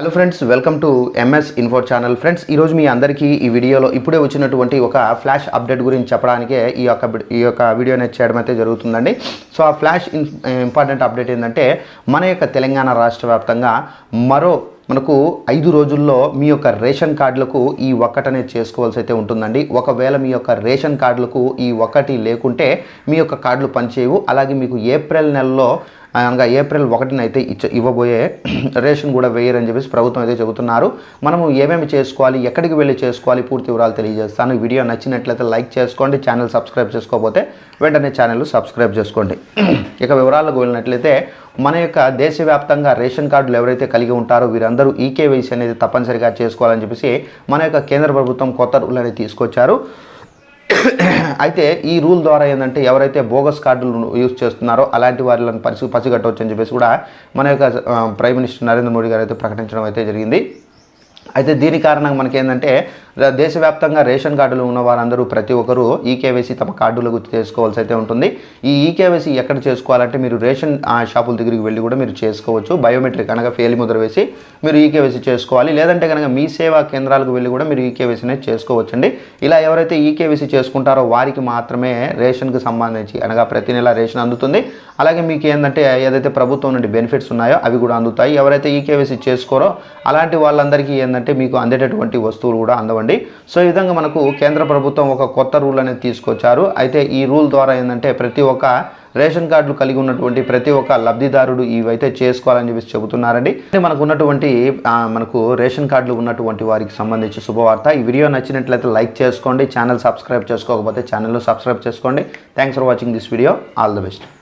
Hello friends welcome to MS info channel friends ఈరోజు మీ అందరికీ ఈ వీడియోలో ఇప్పుడే వచ్చినటువంటి ఒక ఫ్లాష్ అప్డేట్ గురించి చెప్పడానికే ఈ యొక్క ఈ యొక్క వీడియో అనేది చేయడం అయితే జరుగుతుందండి. సో ఆ ఫ్లాష్ ఇంపార్టెంట్ అప్డేట్ ఏంటంటే మన యొక్క తెలంగాణ రాష్ట్ర వ్యాప్తంగా మరో మనకు ఐదు రోజుల్లో మీ యొక్క రేషన్ కార్డులకు ఈ ఒక్కటనే చేసుకోవాల్సి అయితే ఉంటుందండి. ఒకవేళ మీ యొక్క రేషన్ కార్డులకు ఈ ఒక్కటి లేకుంటే మీ యొక్క కార్డులు పనిచేయవు. అలాగే మీకు ఏప్రిల్ నెలలో అనగా ఏప్రిల్ ఒకటిన అయితే ఇచ్చ ఇవ్వబోయే రేషన్ కూడా వేయరని చెప్పేసి ప్రభుత్వం అయితే చెబుతున్నారు. మనము ఏమేమి చేసుకోవాలి ఎక్కడికి వెళ్ళి చేసుకోవాలి పూర్తి వివరాలు తెలియజేస్తాను. వీడియో నచ్చినట్లయితే లైక్ చేసుకోండి ఛానల్ సబ్స్క్రైబ్ చేసుకోకపోతే వెంటనే ఛానల్ సబ్స్క్రైబ్ చేసుకోండి. ఇక వివరాలకు వెళ్ళినట్లయితే మన యొక్క దేశవ్యాప్తంగా రేషన్ కార్డులు ఎవరైతే కలిగి ఉంటారో వీరందరూ ఈకేవైసీ అనేది తప్పనిసరిగా చేసుకోవాలని చెప్పేసి మన యొక్క కేంద్ర ప్రభుత్వం కొత్త రూల్ అనేది తీసుకొచ్చారు. అయితే ఈ రూల్ ద్వారా ఏంటంటే ఎవరైతే బోగస్ కార్డులు యూజ్ చేస్తున్నారో అలాంటి వారిని పసి పసిగట్టవచ్చు అని చెప్పేసి కూడా మన యొక్క ప్రైమ్ మినిస్టర్ నరేంద్ర మోడీ గారు అయితే ప్రకటించడం అయితే జరిగింది. అయితే దీని కారణంగా మనకేంటంటే దేశవ్యాప్తంగా రేషన్ కార్డులు ఉన్న వారందరూ ప్రతి ఒక్కరూ ఈకేవైసీ తమ కార్డులకు చేసుకోవాల్సి అయితే ఉంటుంది. ఈ ఈకేవైసీ ఎక్కడ చేసుకోవాలంటే మీరు రేషన్ షాపుల దగ్గరికి వెళ్ళి కూడా మీరు చేసుకోవచ్చు. బయోమెట్రిక్ అనగా ఫేలి ముద్ర వేసి మీరు ఈకేవైసీ చేసుకోవాలి. లేదంటే కనుక మీ సేవా కేంద్రాలకు వెళ్ళి కూడా మీరు ఈకేవైసీ అనేది చేసుకోవచ్చండి. ఇలా ఎవరైతే ఈకేవైసీ చేసుకుంటారో వారికి మాత్రమే రేషన్కి సంబంధించి అనగా ప్రతి నెల రేషన్ అందుతుంది. అలాగే మీకు ఏంటంటే ఏదైతే ప్రభుత్వం నుండి బెనిఫిట్స్ ఉన్నాయో అవి కూడా అందుతాయి. ఎవరైతే ఈకేవైసీ చేసుకోరో అలాంటి వాళ్ళందరికీ ఏంటంటే మీకు అందేటటువంటి వస్తువులు కూడా అందవండి. సో ఈ విధంగా మనకు కేంద్ర ప్రభుత్వం ఒక కొత్త రూల్ అనేది తీసుకొచ్చారు. అయితే ఈ రూల్ ద్వారా ఏంటంటే ప్రతి ఒక్క రేషన్ కార్డులు కలిగి ఉన్నటువంటి ప్రతి ఒక్క లబ్ధిదారుడు ఇవైతే చేసుకోవాలని చెప్పేసి చెబుతున్నారండి. అంటే మనకు ఉన్నటువంటి మనకు రేషన్ కార్డులు ఉన్నటువంటి వారికి సంబంధించి శుభవార్త. ఈ వీడియో నచ్చినట్లయితే లైక్ చేసుకోండి. ఛానల్ సబ్స్క్రైబ్ చేసుకోకపోతే ఛానల్లో సబ్స్క్రైబ్ చేసుకోండి. Thanks for watching this video all the best